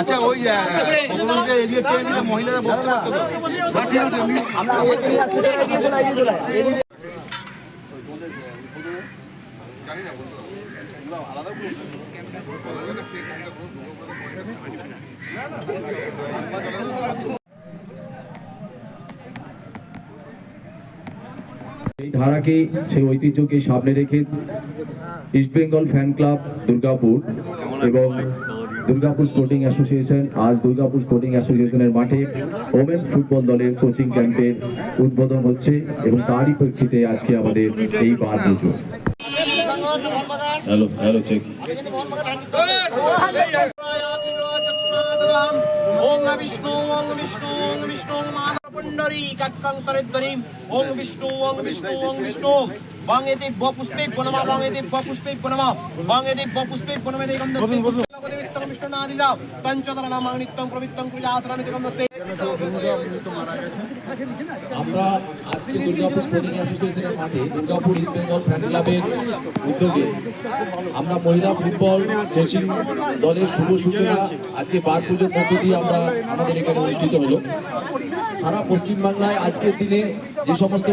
আচ্ছা ওই কতজনকে এদিকে টেনে দিলে মহিলারা বসতে পারতো এই ধারাকে সেই ঐতিহ্যকে সামনে রেখে East Bengal fan club Durgapur এবং দুর্গাপুর স্পোর্টিং অ্যাসোসিয়েশন আজ দুর্গাপুর স্পোর্টিং অ্যাসোসিয়েশনের মাঠে ওমেন্স ফুটবল দলের কোচিং ক্যাম্পের উদ্বোধন হচ্ছে এবং তারই প্রেক্ষিতে আজকে আমাদের এই বার পুজো হ্যালো হ্যালো চেক ওম বিষ্ণু ওম বিষ্ণু ওম বিষ্ণু পুণ্ডরী কাক্কাং সরেদ্বরী ওম বিষ্ণু ওম বিষ্ণু ওম বিষ্ণু। বাঙে দিব্য পুষ্পে পুনমা বাঙে দিব্য পুষ্পে পুনমা বাঙে দিব্য পুষ্পে পুনমে দেগম পূজাসরামি দস্তে আমরা আজকে দুর্গাপুর স্পোর্টিং অ্যাসোসিয়েশনের মাঠে দুর্গাপুর ইস্ট বেঙ্গল ফ্যান ক্লাবের উদ্যোগে আমরা মহিলা ফুটবল কোচিং দলের শুভ সূচনা আজকে বার পুজোর মধ্য দিয়ে আমরা আমাদের এখানে অনুষ্ঠিত হলো। সারা পশ্চিমবাংলায় আজকের দিনে যে সমস্ত